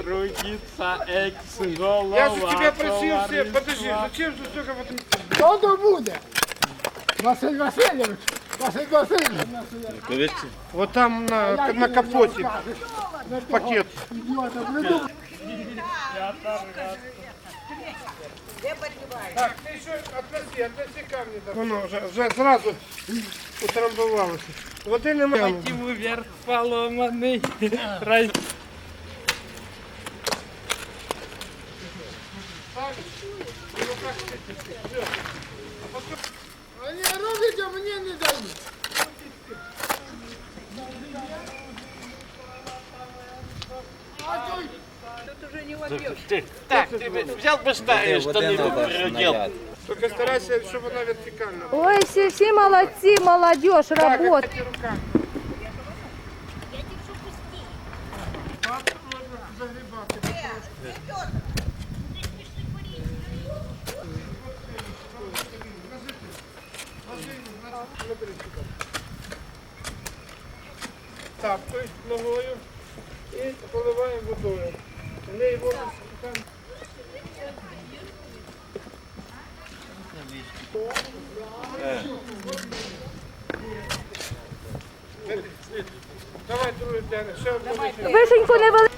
крутится экс голова. Я же тебя просил все, товариства. подожди, зачем же столько вот... Хто то буде? Василь Васильович. Василь Васильович. Вот там на, на капоте пакет. Ідіота, придумав. Так, ты еще относи, относи камни. Да. Воно вже, вже зразу утрамбувалося. Води немає. Мотив вверх поломаний. Вони роблять, а мені не дають. А той Так, ты взял бы старые штаны, переодел. Тільки старайся, щоб вона вертикальна. була. Ой, все, все молодцы, молодежь, Так, работа. Тапкою ногою і поливаємо водою. В неї воду там. Давай другий день, ще одну. Вишеньку не вели.